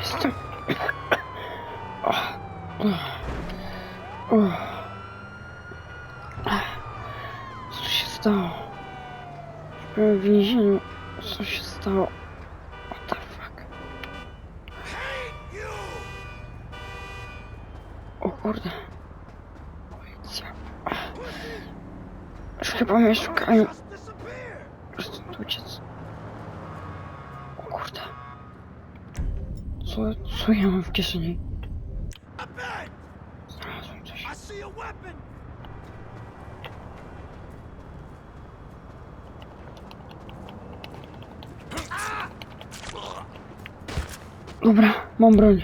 Jestem. O. O. O. Co się stało? Byłem w więzieniu. Co się stało? What the fuck? O kurde. Policja. Już chyba mnie szukają. Stąd uciec. O kurde. Co, co ja mam w kieszeni? Znalazłem coś. I see a weapon! Mam broń.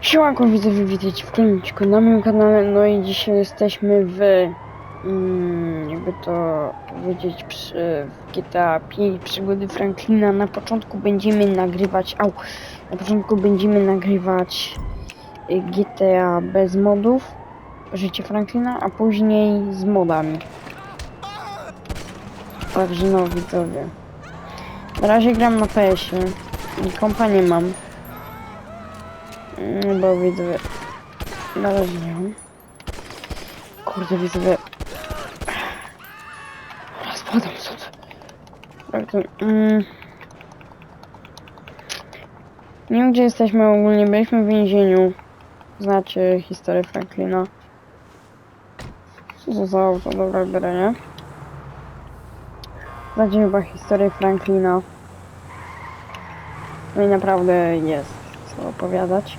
Siłanko widzę, wy widzieć w kliniczku na moim kanale, no i dzisiaj jesteśmy w, mm, jakby to powiedzieć, przy, w GTA 5 przygody Franklina. Na początku będziemy nagrywać, au, na początku będziemy nagrywać y, GTA bez modów, życie Franklina, a później z modami. Także no widzowie. Na razie gram na PS-ie. I kompanię mam. Mm, Bo widzowie. Na razie nie mam. Kurde widzowie. Rozpadam co to. Prawda. Mm. Nie wiem gdzie jesteśmy ogólnie. Byliśmy w więzieniu. Znacie historię Franklina. Co za auto? Dobra, biorę, nie? Znacie chyba historię Franklina. No i naprawdę jest co opowiadać.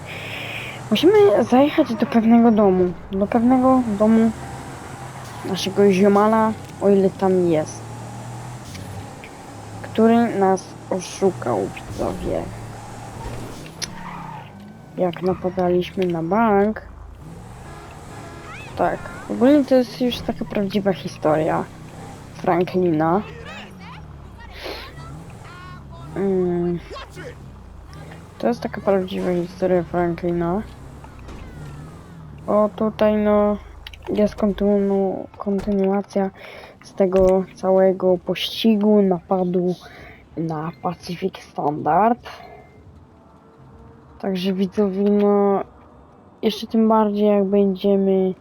Musimy zajechać do pewnego domu. Do pewnego domu naszego ziomala, o ile tam jest. Który nas oszukał, widzowie. Jak napadaliśmy na bank. Tak, ogólnie to jest już taka prawdziwa historia Franklina. To jest taka prawdziwa historia Franklina. O tutaj no jest kontynu kontynuacja z tego całego pościgu, napadu na Pacific Standard. Także widzowie no jeszcze tym bardziej jak będziemy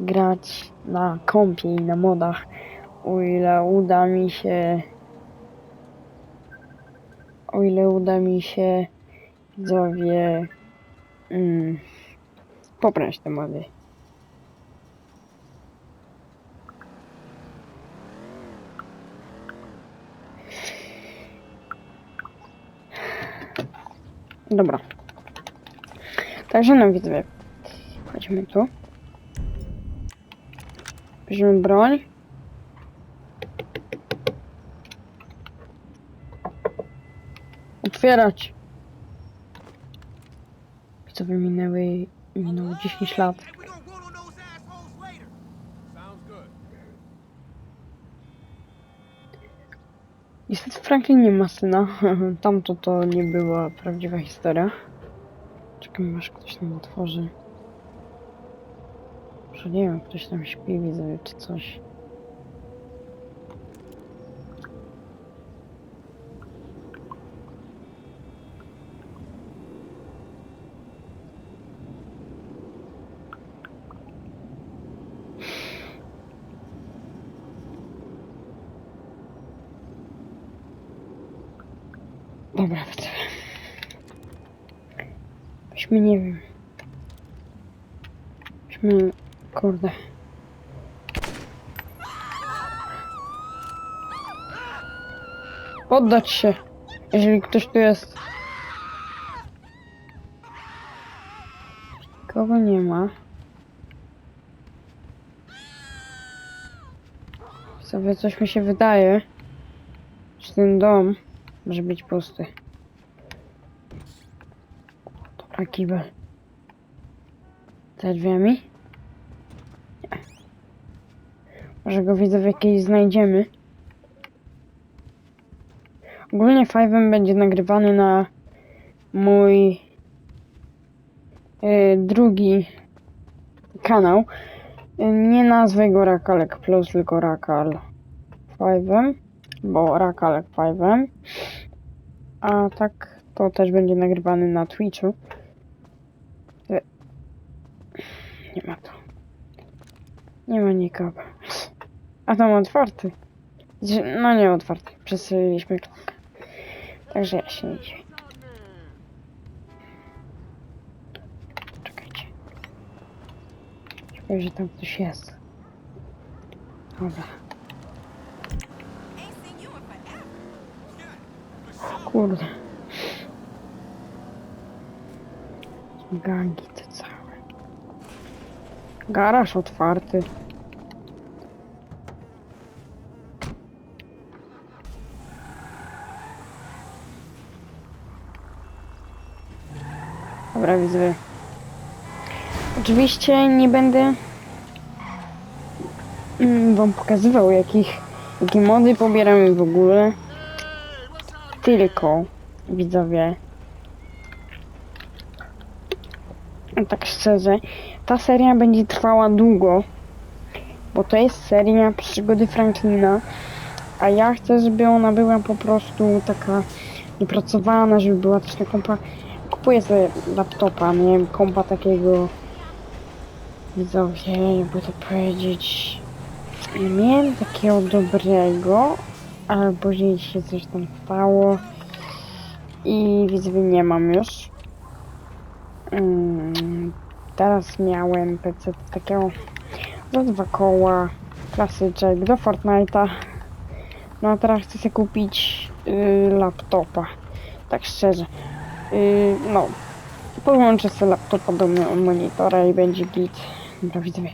grać na kompie i na modach o ile uda mi się o ile uda mi się widzowie mm, pobrać te mody. Dobra. Także no widzowie. Chodźmy tu. Bierzemy broń. Otwierać. Widzowie minęły, minęło 10 lat. Niestety Franklin nie ma syna. Tamto to nie była prawdziwa historia. Czekam aż ktoś nam otworzy. Może nie wiem, ktoś tam śpi, widzę, czy coś. Dobra, widzowie. Weźmy, nie wiem. Weźmy, kurde. Poddać się, jeżeli ktoś tu jest. Kogo nie ma. Sobie coś mi się wydaje, że ten dom może być pusty. Kibel. Za drzwiami? Nie. Może go widzę w jakiejś znajdziemy. Ogólnie Five'em będzie nagrywany na mój e, drugi kanał. Nie nazwę go Rakalek Plus, tylko Rakal Five'em. bo Rakalek 5. A tak to też będzie nagrywany na Twitchu. Nie ma tu. Nie ma nikogo. A tam otwarty. Znaczy, No nie otwarty. Przestrzeliliśmy. Także ja się nie. Czekajcie. Ciekawe, że tam ktoś jest. Dobra. Kurde. Gangi. Garaż otwarty. Dobra, widzę. Oczywiście nie będę mm, wam pokazywał jakich, jakie mody pobieramy w ogóle. Tylko widzowie. Tak szczerze, ta seria będzie trwała długo, bo to jest seria przygody Franklina, a ja chcę, żeby ona była po prostu taka niepracowana, żeby była też na kompa. Kupuję sobie laptopa, nie wiem, kompa takiego widzowie, jakby to powiedzieć. Nie miałem takiego dobrego, ale później się coś tam stało i widzowie nie mam już. Mm, teraz miałem PC takiego za dwa koła, klasyczek do Fortnite'a. No a teraz chcę sobie kupić y, laptopa, tak szczerze. Y, no, połączę sobie laptopa do mo- monitora i będzie git. Dobra widzowie,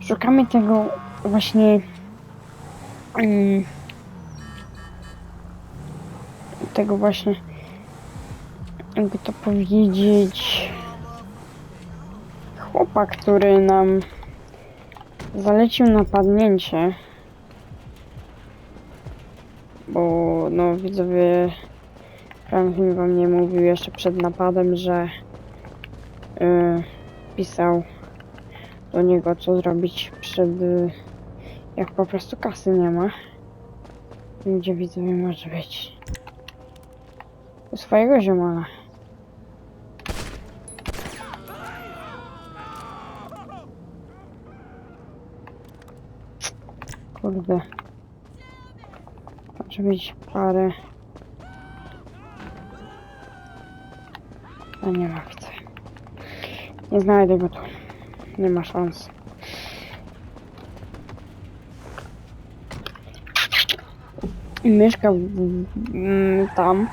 szukamy tego właśnie mm, tego właśnie jakby to powiedzieć chłopa, który nam zalecił napadnięcie. Bo no widzowie Franklin wam nie mówił jeszcze przed napadem, że yy, pisał do niego co zrobić przed y, jak po prostu kasy nie ma. Gdzie widzowie może być? U swojego ziomala Kurde. Może być parę. A nie ma widzę. Nie znajdę go tu. Nie ma szans. Mieszka w, mm, tam.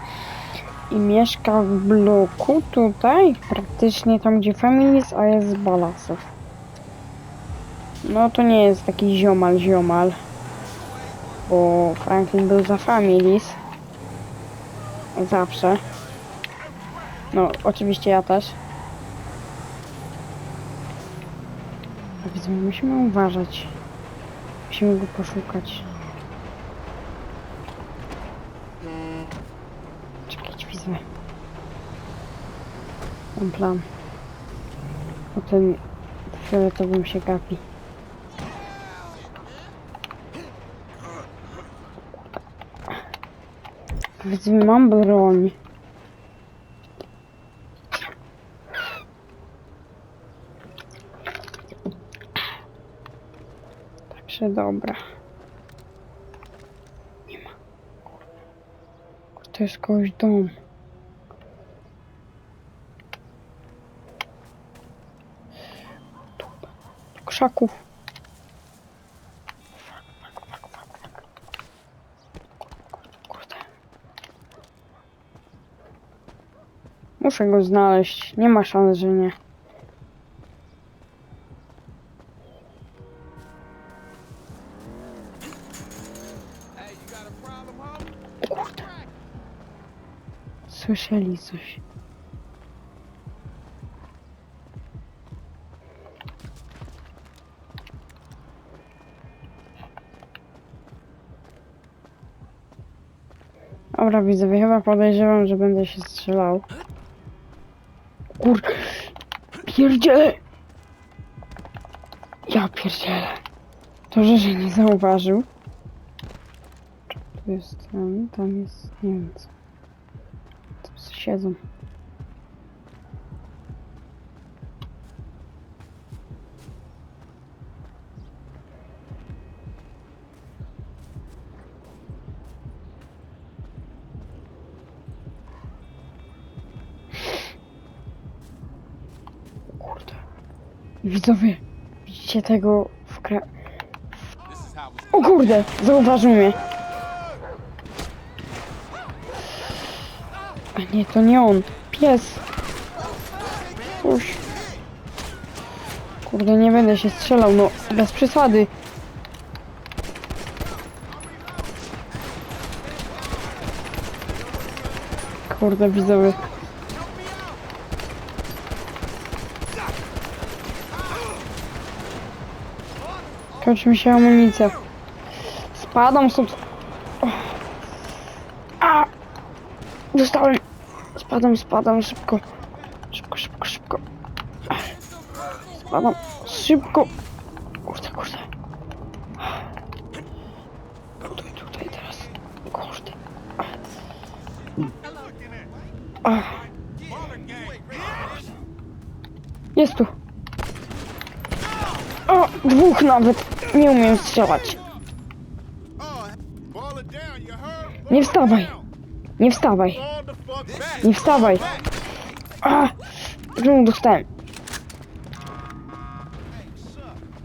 I mieszka w bloku tutaj. Praktycznie tam gdzie Families, a jest z Balasów. No to nie jest taki ziomal, ziomal. Bo Franklin był za Families. Zawsze. No, oczywiście ja też. A widzę, musimy uważać. Musimy go poszukać. Czekajcie, widzę. Mam plan. O tym fioletowym się gapi. Powiedzmy, mam broń. Także dobra. Nie ma. To jest kogoś dom. Krzaków. Fuck, fuck, fuck, fuck, fuck. Kurde. Muszę go znaleźć. Nie ma szans, że nie. Kurde. Słyszeli coś. Dobra, widzowie, chyba podejrzewam, że będę się strzelał. Kur... Pierdziele! Ja pierdzielę. To, że nie zauważył. Tu jest ten, tam jest nie wiem co. Tam siedzą. Widzowie, widzicie tego w kra... O kurde, zauważył mnie. A nie, to nie on. Pies. Kurde, nie będę się strzelał, no bez przesady. Kurde, widzowie. Kończy mi się amunicja. Spadam stąd. A! Dostałem. Spadam, spadam szybko. Szybko, szybko, szybko. Spadam. Szybko. Kurde, kurde. Tutaj, tutaj teraz. Kurde. Jest tu. Dwóch nawet. Nie umiem strzelać. Nie wstawaj. Nie wstawaj. Nie wstawaj. A! Znowu dostałem.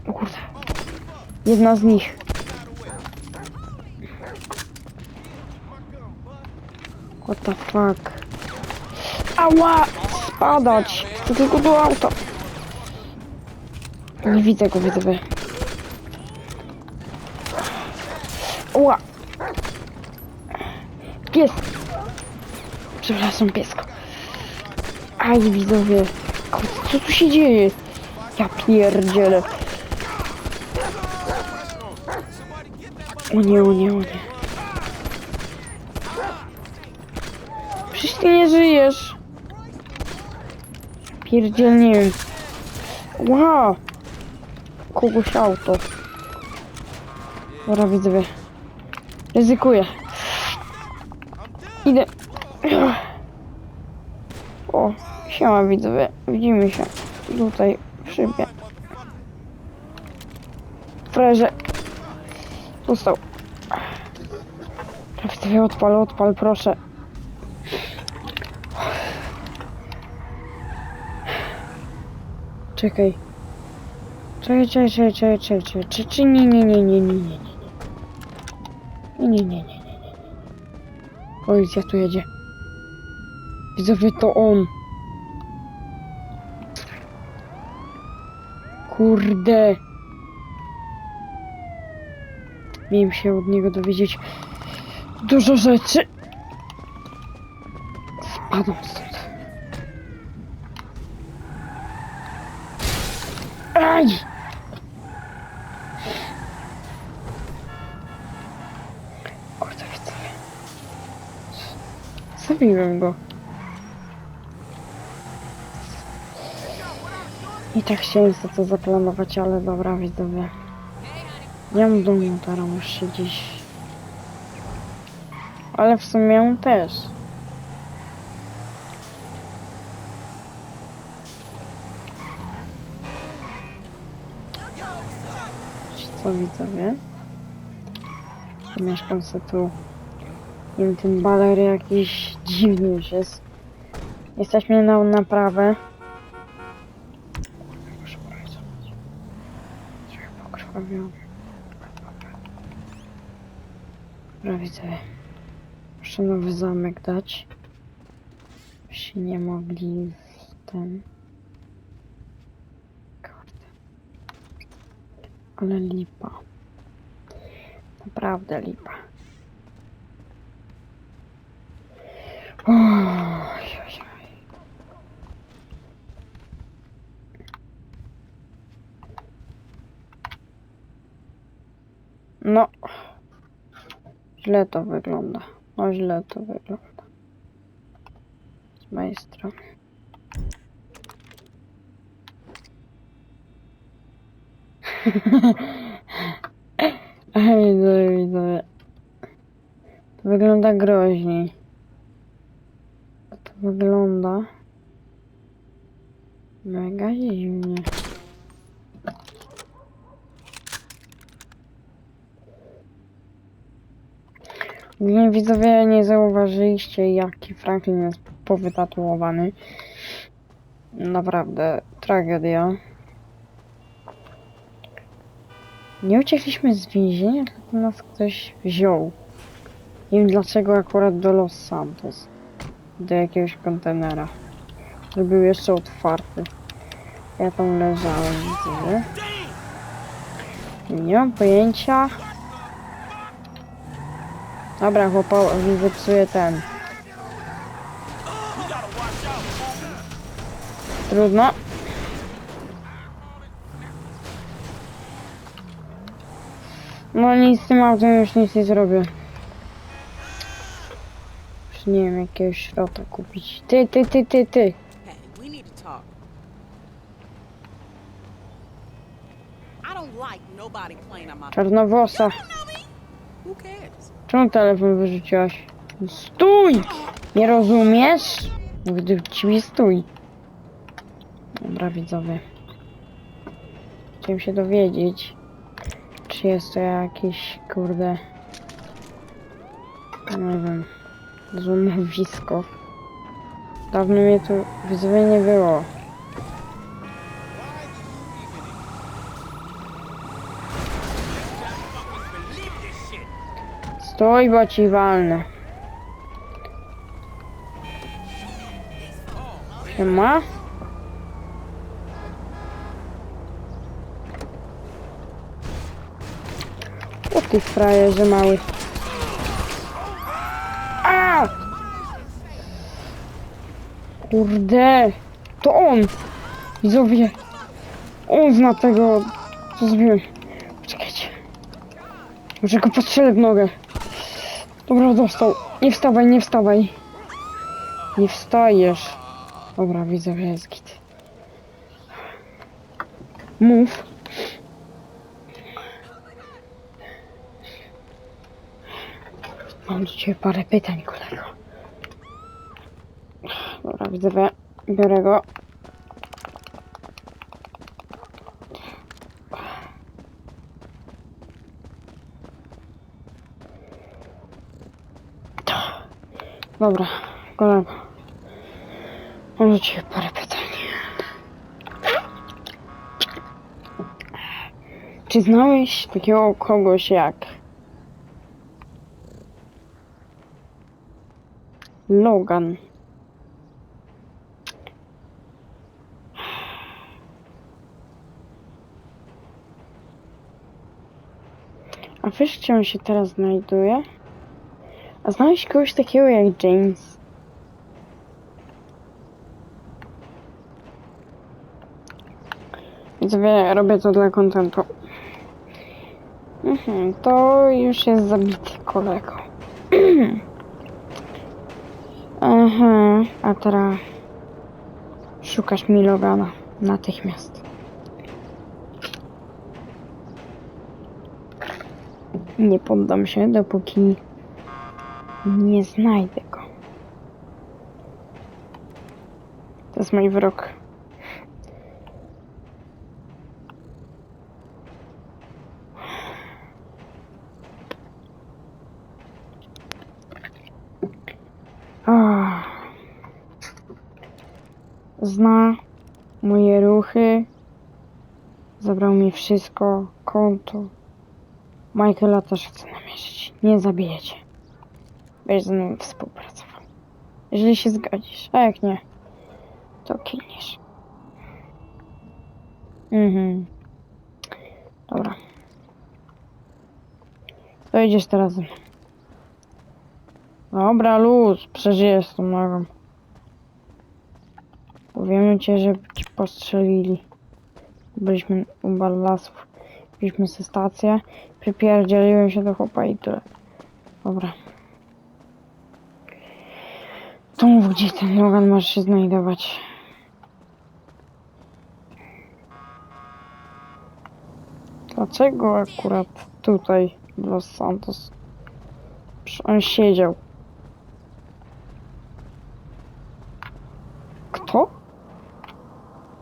O kurde. Jedna z nich. What the fuck? Ała! Spadać! To tylko do auta. Nie widzę go, widzowie. Ła! Pies! Przepraszam, piesko. Aj, widzowie. Kurde, co tu się dzieje? Ja pierdzielę. O nie, o nie, o nie. Przecież ty nie żyjesz. Pierdzielnie. Wow. Kogoś auto. Dobra, widzowie. Ryzykuję. Idę. O, siema widzowie. Widzimy się tutaj w szybie. Freże. Został. Widzowie, odpal, odpal, proszę. Czekaj. Czekaj, czekaj, czekaj, czekaj, czekaj, czekaj, czy nie, nie, nie, nie, nie, nie, nie. Nie, nie, nie, nie, nie, nie, nie. Policja tu jedzie. Widzowie, to on. Kurde. Miałem się od niego dowiedzieć dużo rzeczy. Spadam stąd. Aj! Kurde, widzowie. Zabiłem go. I tak chciałem sobie to zaplanować, ale dobra, widzowie. Ja mam domu teraz muszę dziś. Ale w sumie on też. Co widzowie? Mieszkam sobie tu. Nie wiem, ten baler jakiś dziwny już jest. Jesteśmy na naprawę. Proszę bardzo. Trochę pokrwawiony. Dobra, widzowie. Muszę nowy zamek dać. Się nie mogli ten... Kurde. Ale lipa. Naprawdę lipa. Oj, oj, oj. No. Źle to wygląda. No źle to wygląda. Z mojej strony. Widzowie, widzowie. To wygląda groźniej. To wygląda mega dziwnie. Nie widzowie nie zauważyliście jaki Franklin jest powytatuowany. Naprawdę tragedia. Nie uciekliśmy z więzienia, tylko nas ktoś wziął. Nie wiem dlaczego akurat do Los Santos. Do jakiegoś kontenera. Który był jeszcze otwarty. Ja tam leżałem, widzę. Nie mam pojęcia. Dobra, chłopowi wypsuję ten. Trudno. No nic z tym autem już nic nie zrobię. Już nie wiem jakiegoś środka kupić. Ty, ty, ty, ty, ty. Czarnowłosa. Czemu telefon wyrzuciłaś? Stój! Nie rozumiesz? Do ciebie stój. Dobra widzowie. Chciałem się dowiedzieć, czy jest to jakiś, kurde, nie wiem, złomowisko. Dawno mnie tu widzowie nie było. Stój, bo ci walnę. Siema? O ty frajerze mały. A! Kurde! To on! Widzowie! On zna tego, co zrobiłem. Poczekajcie. Może go postrzelę w nogę. Dobra, dostał. Nie wstawaj, nie wstawaj. Nie wstajesz. Dobra, widzę, że jest git. Mów. Mam do ciebie parę pytań, kolego. Dobra, widzę, biorę go. Dobra, kolego. Mam ciebie parę pytań. Czy znałeś takiego kogoś jak Logan? A wiesz, gdzie on się teraz znajduje? Znałeś kogoś takiego jak James? Widzowie, robię to dla kontentu. Mhm, to już jest zabity kolego. Aha, a teraz szukasz mi Logana natychmiast. Nie poddam się, dopóki nie znajdę go. To jest mój wyrok. Ah. Zna moje ruchy. Zabrał mi wszystko, konto. Michaela też chce namierzyć. Nie zabijecie. Będziesz ze mną współpracował. Jeżeli się zgodzisz, a jak nie, to kilniesz. Mhm. Dobra. To idziesz teraz. Dobra, luz, przeżyjesz z tą nogą. Powiemy cię, że ci postrzelili. Byliśmy u ballasów. Byliśmy ze stację. Przypierdzieliłem się do chłopa i tyle. Dobra. To mów, gdzie ten Logan może się znajdować. Dlaczego akurat tutaj w Los Santos? On siedział. Kto?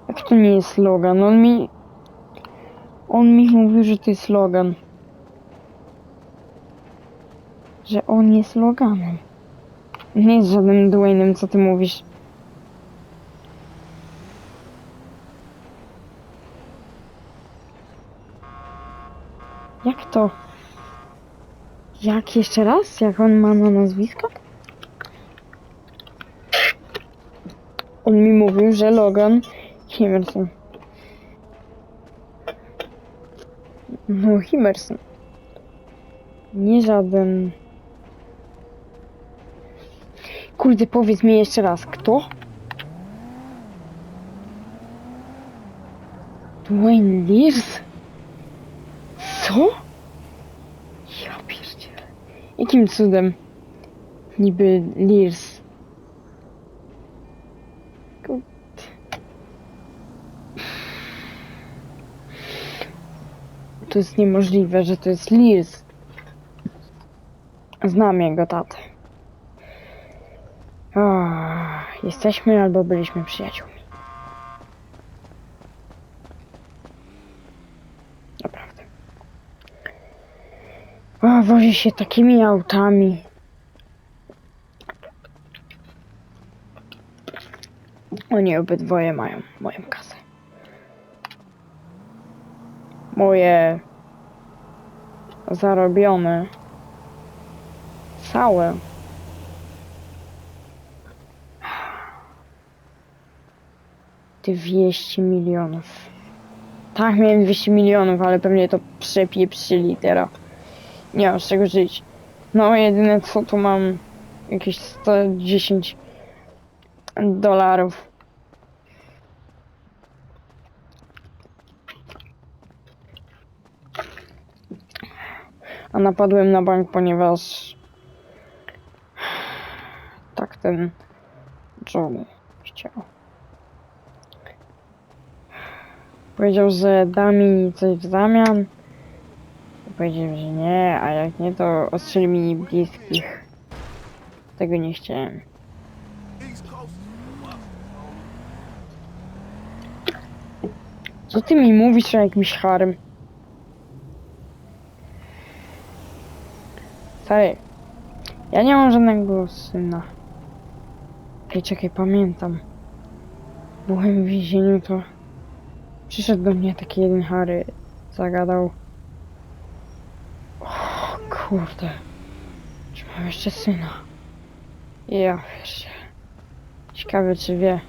Jak to nie jest Logan? On mi... On mi mówił, że to jest Logan. Że on jest Loganem. Nie jest żadnym Dwaynem, co ty mówisz. Jak to? Jak jeszcze raz? Jak on ma na nazwisko? On mi mówił, że Logan Himerson. No, Himerson. Nie żaden. Kurde, powiedz mi jeszcze raz, kto? Dwayne Lears? Co? Ja pierdzielę. Jakim cudem? Niby Lears. To jest niemożliwe, że to jest Lears. Znam jego tatę. O, jesteśmy albo byliśmy przyjaciółmi. Naprawdę. O, wozi się takimi autami. Oni obydwoje mają moją kasę. Moje zarobione całe Dwieście milionów. Tak, miałem 200 milionów, ale pewnie to przepieprzyli teraz. Nie mam z czego żyć. No, jedyne co tu mam jakieś 110 dolarów. A napadłem na bank, ponieważ tak ten John chciał. Powiedział, że da mi coś w zamian. Powiedział, że nie, a jak nie, to ostrzeli mi bliskich. Tego nie chciałem. Co ty mi mówisz o jakimś harem? Stary, ja nie mam żadnego syna. Ej, czekaj, pamiętam. Byłem w więzieniu, to przyszedł do mnie taki jeden Harry, zagadał. O kurde, czy mam jeszcze syna? Ja wiesz. Ciekawe, czy wie.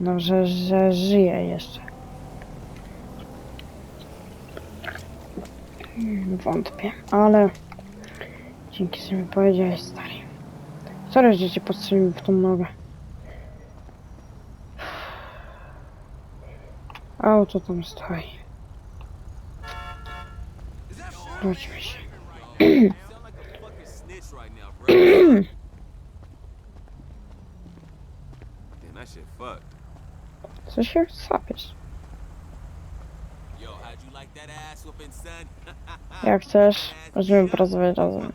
No, że, że żyje jeszcze. Hmm, Wątpię, ale dzięki, że mi powiedziałeś, stary. Sorry, że cię postrzelił w tą nogę. Auto tam stoi. Wróćmy się. Co się sapiesz? Jak chcesz, możemy pracować razem.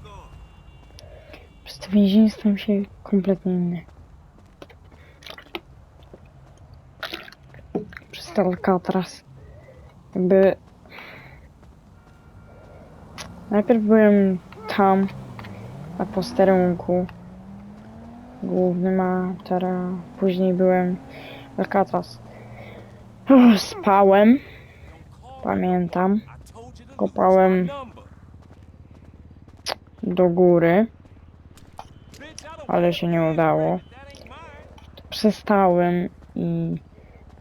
Więzienie stałem się kompletnie inny. To Alcatraz. Jakby... Najpierw byłem tam, na posterunku głównym, a teraz później byłem Alcatraz. Uff, Spałem, pamiętam, kopałem do góry, ale się nie udało. Przestałem i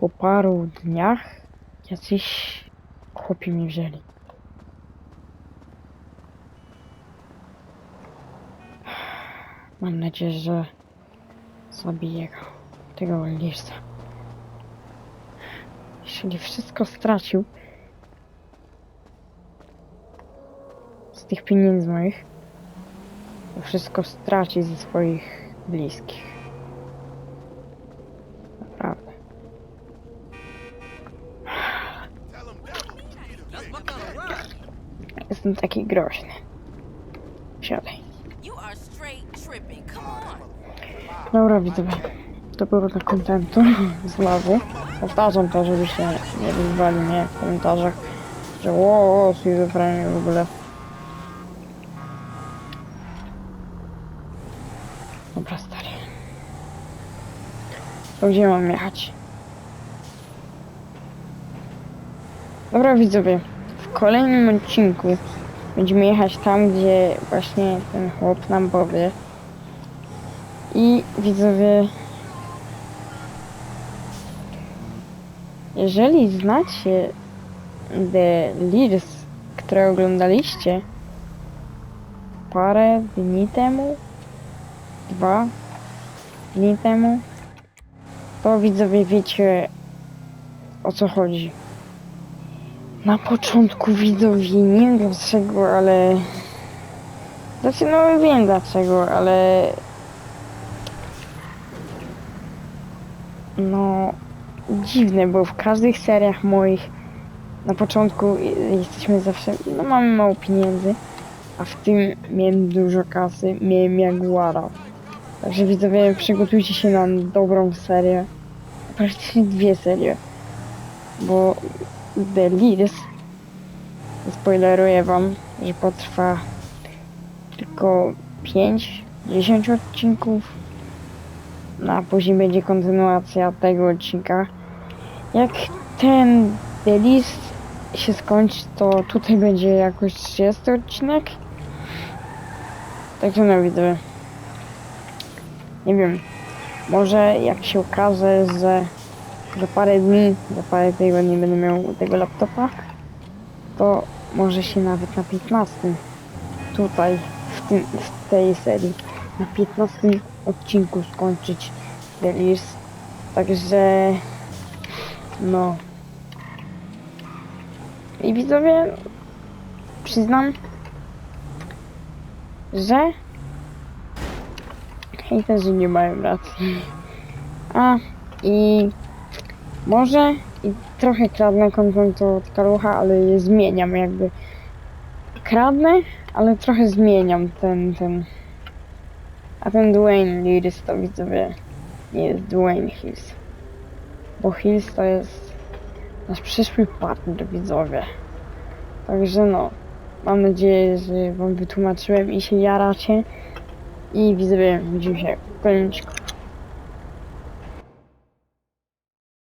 po paru dniach jacyś chłopi mi wzięli. Mam nadzieję, że zabiję go, tego lisa. Jeśli wszystko stracił z tych pieniędzy moich, to wszystko straci ze swoich bliskich. Jestem taki groźny. siadaj. Dobra, widzowie. To było dla kontentu z lawu. Powtarzam to, żebyście nie wyzwali mnie w komentarzach, że o, schizofrenia w ogóle. Dobra, stary. To gdzie mam jechać? Dobra, widzowie. W kolejnym odcinku będziemy jechać tam, gdzie właśnie ten chłop nam powie. I widzowie, jeżeli znacie The Leaders, które oglądaliście parę dni temu, dwa dni temu, to widzowie wiecie o co chodzi. Na początku widzowie, nie wiem dlaczego, ale... Znaczy no wiem dlaczego, ale no dziwne, bo w każdych seriach moich na początku jesteśmy zawsze, no mamy mało pieniędzy, a w tym miałem dużo kasy, miałem Jaguara. Także widzowie, przygotujcie się na dobrą serię, praktycznie dwie serie, bo Leaders, spoileruję wam, że potrwa tylko 5-10 odcinków, no, a później będzie kontynuacja tego odcinka. Jak ten List się skończy, to tutaj będzie jakoś 30 odcinek. Także no widzę. Nie wiem. Może jak się okaże, że za parę dni, za parę tygodni będę miał tego laptopa, to może się nawet na 15 tutaj w, tym, w tej serii na 15 odcinku skończyć The List. Także no. I widzowie przyznam, że hejterzy nie mają racji. A i może i trochę kradnę content od Kalucha, ale je zmieniam jakby. Kradnę, ale trochę zmieniam ten, ten. A ten Dwayne Lewis to widzowie nie jest Dwayne Hills. Bo Hills to jest nasz przyszły partner widzowie. Także no, mam nadzieję, że wam wytłumaczyłem i się jaracie. I widzowie, widzimy się w kolejnym.